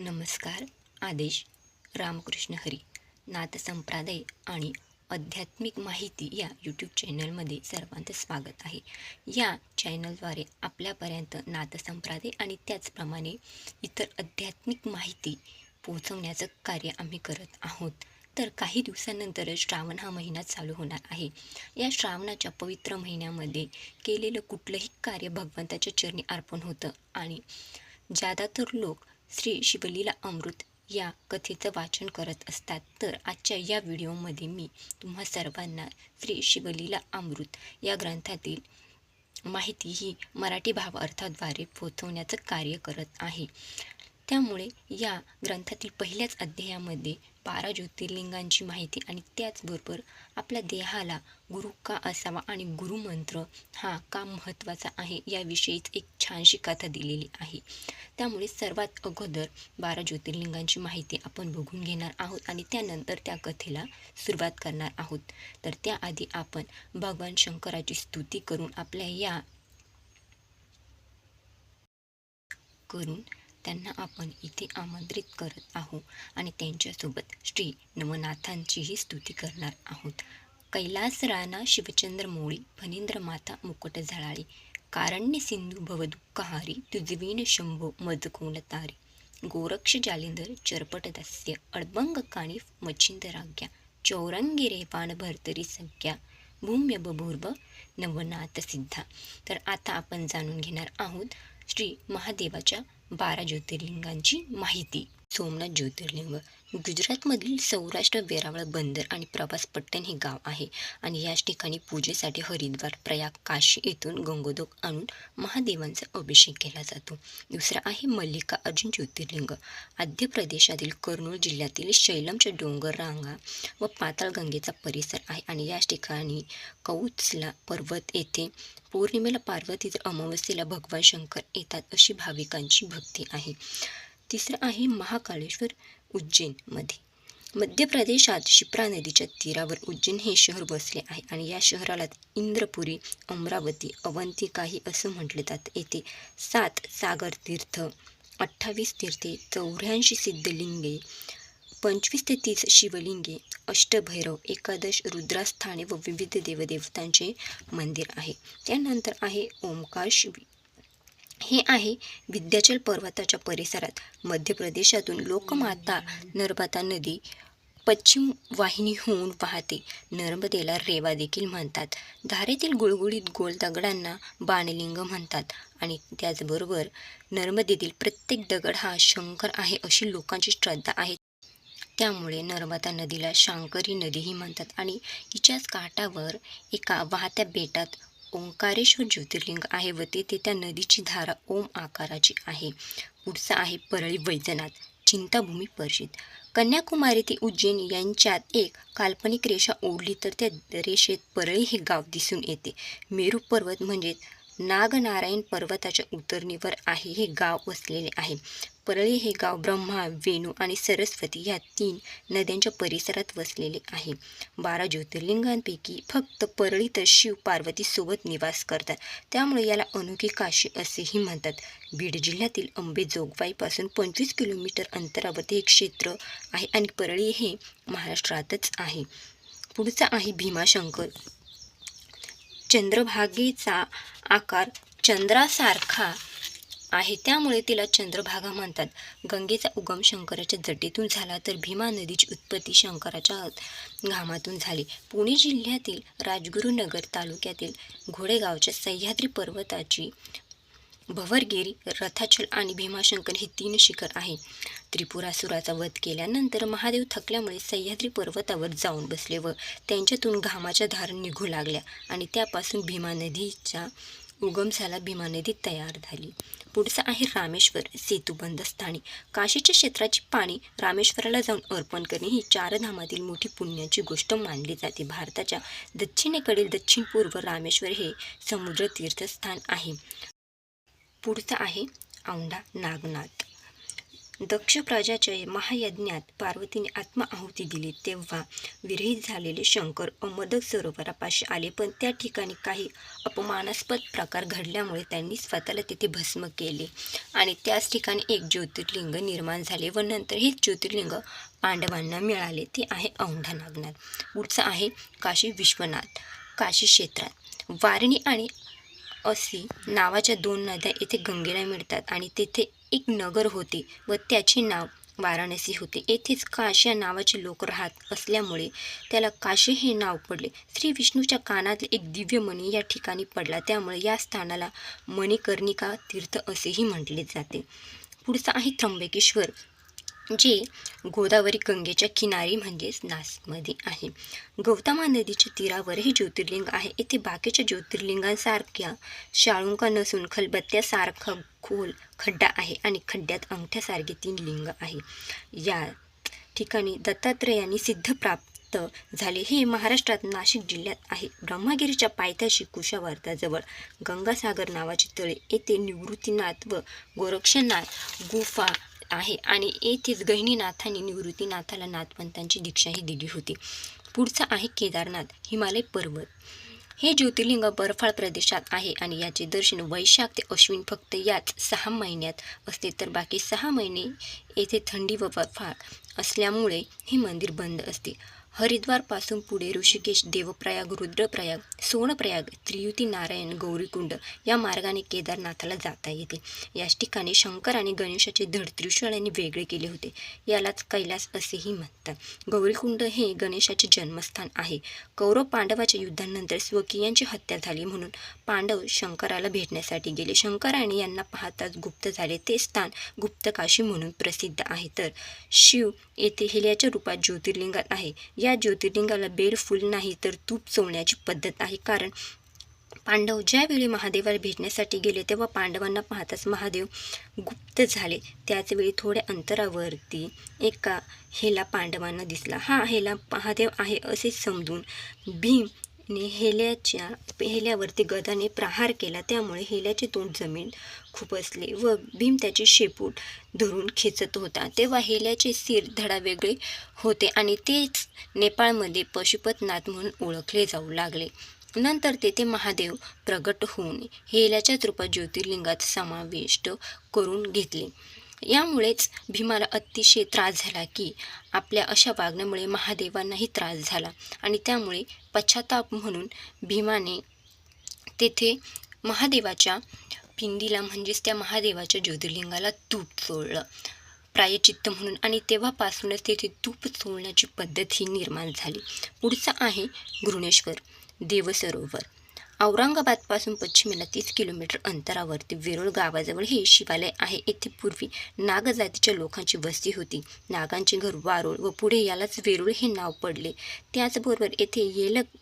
नमस्कार. आदेश रामकृष्ण हरी. नाथसंप्रदाय आणि आध्यात्मिक माहिती या यूट्यूब चॅनलमध्ये सर्वांचं स्वागत आहे. या चॅनलद्वारे आपल्यापर्यंत नाथसंप्रदाय आणि त्याचप्रमाणे इतर आध्यात्मिक माहिती पोहोचवण्याचं कार्य आम्ही करत आहोत. तर काही दिवसानंतर श्रावण हा महिना चालू होणार आहे. या श्रावणाच्या पवित्र महिन्यामध्ये केलेलं कुठलंही कार्य भगवंताच्या चरणी अर्पण होतं आणि ज्यादातर लोक श्री शिवलीला अमृत या कथेचं वाचन करत असतात. तर आजच्या या व्हिडिओमध्ये मी तुम्हा सर्वांना श्री शिवलीला अमृत या ग्रंथातील माहिती ही मराठी भावार्थाद्वारे पोहोचवण्याचं कार्य करत आहे. त्यामुळे या ग्रंथातील पहिल्याच अध्यायामध्ये बारा ज्योतिर्लिंगांची माहिती आणि त्याचबरोबर आपल्या देहाला गुरु का असावा आणि गुरुमंत्र हा का महत्त्वाचा आहे याविषयीच एक छानशी कथा दिलेली आहे. त्यामुळे सर्वात अगोदर बारा ज्योतिर्लिंगांची माहिती आपण बघून घेणार आहोत आणि त्यानंतर त्या कथेला सुरुवात करणार आहोत. तर त्याआधी आपण भगवान शंकराची स्तुती करून आपल्या या करून त्यांना आपण इथे आमंत्रित करत आहोत आणि त्यांच्यासोबत श्री नवनाथांचीही स्तुती करणार आहोत. कैलास राणा शिवचंद्र मोळी फणींद्र माता मुकुट झळाळी कारण्य सिंधू भवदुःखहारी तुझवीन शंभो मजकोण तारी गोरक्ष जालिंदर चरपट दास्य अडबंग काणी मच्छिंदराज्ञा चौरंगी रेपान भरतरी संख्या भूम्य बभूर्भ नवनाथ सिद्धा. तर आता आपण जाणून घेणार आहोत श्री महादेवाच्या बारा ज्योतिर्लिंगांची माहिती. सोमनाथ ज्योतिर्लिंग गुजरातमधील सौराष्ट्र वेरावळ बंदर आणि प्रवास पट्टण हे गाव आहे आणि याच ठिकाणी पूजेसाठी हरिद्वार प्रयाग काशी येथून गंगोदोग आणून महादेवांचा अभिषेक केला जातो. दुसरा आहे मल्लिका अर्जुन ज्योतिर्लिंग. आद्य प्रदेशातील कर्नूल जिल्ह्यातील शैलमच्या डोंगर रांगा व पाताळगंगेचा परिसर आहे आणि याच ठिकाणी कौत्सला पर्वत येथे पौर्णिमेला पार्वती तर अमावस्येला भगवान शंकर येतात अशी भाविकांची भक्ती आहे. तिसरं आहे महाकाळेश्वर. उज्जैनमध्ये. मध्य प्रदेशात शिप्रा नदीच्या तीरावर उज्जैन हे शहर बसले आहे आणि या शहराला इंद्रपुरी अमरावती अवंतिकाही असं म्हटले जात. येथे सात सागर तीर्थ अठ्ठावीस तीर्थे चौऱ्याऐंशी सिद्धलिंगे पंचवीस ते तीस शिवलिंगे अष्टभैरव एकादश रुद्रास्थाने व विविध देवदेवतांचे मंदिर आहे. त्यानंतर आहे ओंकार शिवी. हे आहे विद्याचल पर्वताच्या परिसरात. मध्य प्रदेशातून लोकमाता नर्मदा नदी पश्चिम वाहिनी होऊन वाहते. नर्मदेला रेवा देखील म्हणतात. धारेतील गुळगुळीत गोल दगडांना बाणलिंग म्हणतात आणि त्याचबरोबर नर्मदेतील प्रत्येक दगड हा शंकर आहे अशी लोकांची श्रद्धा आहे. त्यामुळे नर्मदा नदीला शांकरी नदीही म्हणतात आणि हिच्याच काठावर एका वाहत्या बेटात ओंकारेश्वर ज्योतिर्लिंग आहे व तेथे त्या नदीची धारा ओम आकाराची आहे. पुढचा आहे परळी वैजनाथ चिंताभूमी परिषद कन्याकुमारी ते उज्जैन यांच्यात एक काल्पनिक रेषा ओढली तर त्या रेषेत परळी हे गाव दिसून येते. मेरू पर्वत म्हणजेच नागनारायण पर्वताच्या उतरणीवर आहे हे गाव वसलेले आहे. परळी हे गाव ब्रह्मा वेणू आणि सरस्वती या तीन नद्यांच्या परिसरात वसलेले आहे. बारा ज्योतिर्लिंगांपैकी फक्त परळी तर शिव पार्वतीसोबत निवास करतात. त्यामुळे याला अनोखी काशी असेही म्हणतात. बीड जिल्ह्यातील अंबेजोगवाईपासून पंचवीस किलोमीटर अंतरावरती हे क्षेत्र आहे आणि परळी हे महाराष्ट्रातच आहे. पुढचा आहे भीमाशंकर. चंद्रभागेचा आकार चंद्रासारखा आहे. त्यामुळे तिला चंद्रभागा म्हणतात. गंगेचा उगम शंकराच्या जटेतून झाला तर भीमा नदीची उत्पत्ती शंकराच्या घामातून झाली. पुणे जिल्ह्यातील राजगुरुनगर तालुक्यातील घोडेगावच्या सह्याद्री पर्वताची भवरगिरी रथाचल आणि भीमाशंकर ही तीन शिखर आहे. त्रिपुरासुराचा वध केल्यानंतर महादेव थकल्यामुळे सह्याद्री पर्वतावर जाऊन बसले व त्यांच्यातून घामाच्या धार निघू लागल्या आणि त्यापासून भीमा नदीच्या उगम झाला भीमा नदी तयार झाली. पुढचं आहे रामेश्वर सेतुबंद स्थानी काशीच्या क्षेत्राची पाणी रामेश्वराला जाऊन अर्पण करणे ही चार धामातील मोठी पुण्याची गोष्ट मानली जाते. भारताच्या दक्षिणेकडील दक्षिण पूर्व रामेश्वर हे समुद्र तीर्थस्थान आहे. पुढचं आहे औंढा नागनाथ. दक्ष प्रजाच्या महायज्ञात पार्वतीने आत्मआहुती दिली. तेव्हा विरहित झालेले शंकर अमदक सरोवरापाशी आले. पण त्या ठिकाणी काही अपमानास्पद प्रकार घडल्यामुळे त्यांनी स्वतःला तिथे भस्म केले. आणि त्याच ठिकाणी एक ज्योतिर्लिंग निर्माण झाले व नंतर हे ज्योतिर्लिंग पांडवांना मिळाले. ते आहे औंढा नागनाथ. पुढचं आहे काशी विश्वनाथ काशी क्षेत्रात. वारणी आणि असी नावाच्या दोन नद्या येथे गंगेला मिळतात आणि तेथे एक नगर होते व त्याचे नाव वाराणसी होते. येथेच काश या नावाचे लोक राहत असल्यामुळे त्याला काशी हे नाव पडले. श्री विष्णूच्या कानातले एक दिव्य मणी या ठिकाणी पडला. त्यामुळे या स्थानाला मणिकर्णिका तीर्थ असेही म्हटले जाते. पुढचं आहे त्र्यंबकेश्वर. जे गोदावरी गंगेच्या किनारी म्हणजेच नाशिकमध्ये आहे. गौतमा नदीच्या तीरावर हे ज्योतिर्लिंग आहे. येथे बाकीच्या ज्योतिर्लिंगांसारख्या शाळुंका नसून खलबत्त्यासारखा खोल खड्डा आहे आणि खड्ड्यात अंगठ्यासारखे तीन लिंग आहे. या ठिकाणी दत्तात्रेयांनी सिद्ध प्राप्त झाले. हे महाराष्ट्रात नाशिक जिल्ह्यात आहे. ब्रह्मगिरीच्या पायथ्याशी कुशावर्ताजवळ गंगासागर नावाचे तळे येथे निवृत्तीनाथ व गोरक्षनाथ गुफा आहे. आणि येथेच गहिनीनाथांनी निवृत्तीनाथाला नाथपंतांची दीक्षाही दिली होती. पुढचा आहे केदारनाथ हिमालय पर्वत. हे ज्योतिर्लिंग बर्फाळ प्रदेशात आहे आणि याचे दर्शन वैशाख ते अश्विन फक्त याच सहा महिन्यात असते. तर बाकी सहा महिने येथे थंडी व बर्फाळ असल्यामुळे हे मंदिर बंद असते. हरिद्वारपासून पुढे ऋषिकेश देवप्रयाग रुद्रप्रयाग सोनप्रयाग त्रियुती नारायण गौरीकुंड या मार्गाने केदारनाथाला जाता येते. याच ठिकाणी शंकर आणि गणेशाचे धड त्रिशूळांनी वेगळे केले होते. यालाच कैलास असेही म्हणतात. गौरीकुंड हे गणेशाचे जन्मस्थान आहे. कौरव पांडवाच्या युद्धानंतर स्वकीयांची हत्या झाली म्हणून पांडव शंकराला भेटण्यासाठी गेले. शंकराने यांना पाहताच गुप्त झाले. ते स्थान गुप्तकाशी म्हणून प्रसिद्ध आहे. तर शिव येथे हिल्याच्या रूपात ज्योतिर्लिंगात आहे. या ज्योतिर्लिंगाला बेड फुल नाही तर तूप चोळण्याची पद्धत आहे. कारण पांडव ज्यावेळी महादेवाला भेटण्यासाठी गेले तेव्हा पांडवांना पाहताच महादेव गुप्त झाले. त्याचवेळी थोड्या अंतरावरती एका हेला पांडवांना दिसला. हा हेला महादेव आहे असे समजून भीम ने हेल्याच्या हेल्यावरती गदाने प्रहार केला. त्यामुळे हेल्याचे तोंड जमीन खुपसले व भीम त्याचे शेपूट धरून खेचत होता. तेव्हा हेल्याचे सिर धडा वेगळे होते आणि तेच नेपाळमध्ये पशुपतनाथ म्हणून ओळखले जाऊ लागले. नंतर तेथे महादेव प्रगट होऊन हेल्याच्या रूपात ज्योतिर्लिंगात समाविष्ट करून घेतले. यामुळेच भीमाला अतिशय त्रास झाला की आपल्या अशा वागण्यामुळे महादेवांनाही त्रास झाला आणि त्यामुळे पश्चाताप म्हणून भीमाने तेथे महादेवाच्या पिंडीला म्हणजेच त्या महादेवाच्या ज्योतिर्लिंगाला तूप चोळलं प्रायचित्त म्हणून. आणि तेव्हापासूनच तेथे तूप चोळण्याची पद्धत ही निर्माण झाली. पुढचं आहे घृणेश्वर देवसरोवर. औरंगाबादपासून पश्चिमेला तीस किलोमीटर अंतरावरती वेरूळ गावाजवळ हे शिवालय आहे. येथे पूर्वी नागजातीच्या लोकांची वस्ती होती. नागांचे घर वारुळ व पुढे यालाच वेरूळ हे नाव पडले. त्याचबरोबर येथे येलक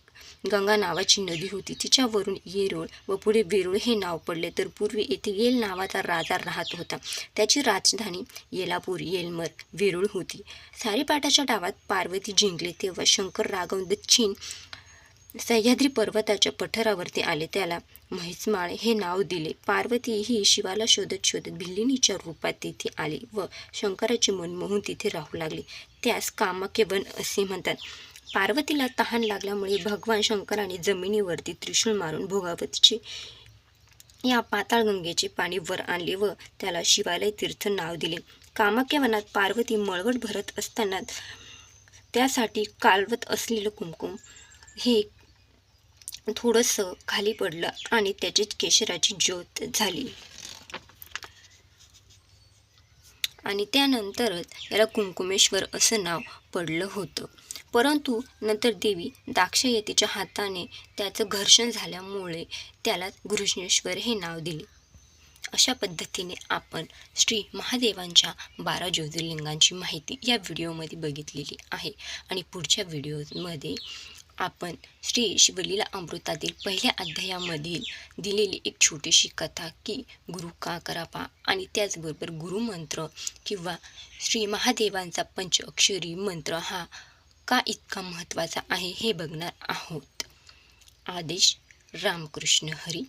गंगा नावाची नदी होती. तिच्यावरून येरूळ व पुढे वेरूळ हे नाव पडले. तर पूर्वी येथे येल नावाचा राजा राहत होता. त्याची राजधानी येलापूर येलमर वेरूळ होती. सारीपाटाच्या डावात पार्वती जिंकले तेव्हा शंकर राघव दक्षिण सह्याद्री पर्वताच्या पठारावरती आले. त्याला म्हैसमाळ हे नाव दिले. पार्वती ही शिवाला शोधत शोधत भिल्लिनीच्या रूपात तिथे आली व शंकराची मन मोहून तिथे राहू लागली. त्यास कामाकेवन असे म्हणतात. पार्वतीला तहान लागल्यामुळे भगवान शंकराने जमिनीवरती त्रिशूळ मारून भोगावतीचे या पाताळगंगेचे पाणी वर आणले व त्याला शिवालय तीर्थ नाव दिले. कामाक्यवनात पार्वती मळवट भरत असताना त्यासाठी कालवत असलेलं कुमकुम हे थोडंसं खाली पडलं आणि त्याचीच केशराची ज्योत झाली. आणि त्यानंतरच याला कुंकुमेश्वर असं नाव पडलं होतं. परंतु नंतर देवी दाक्षयतीच्या हाताने त्याचं घर्षण झाल्यामुळे त्याला घृष्णेश्वर हे नाव दिले. अशा पद्धतीने आपण श्री महादेवांच्या बारा ज्योतिर्लिंगांची माहिती या व्हिडिओमध्ये बघितलेली आहे. आणि पुढच्या व्हिडिओमध्ये आपण श्री शिवलीला अमृतातील पहिल्या अध्यायामधील दिलेली एक छोटीशी कथा की गुरु का करावा? आणि त्याचबरोबर गुरुमंत्र किंवा श्री महादेवांचा पंचअक्षरी मंत्र हा का इतका महत्त्वाचा आहे हे बघणार आहोत. आदेश रामकृष्ण हरी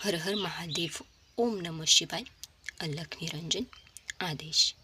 हर हर महादेव ओम नम शिवाय अलख निरंजन. आदेश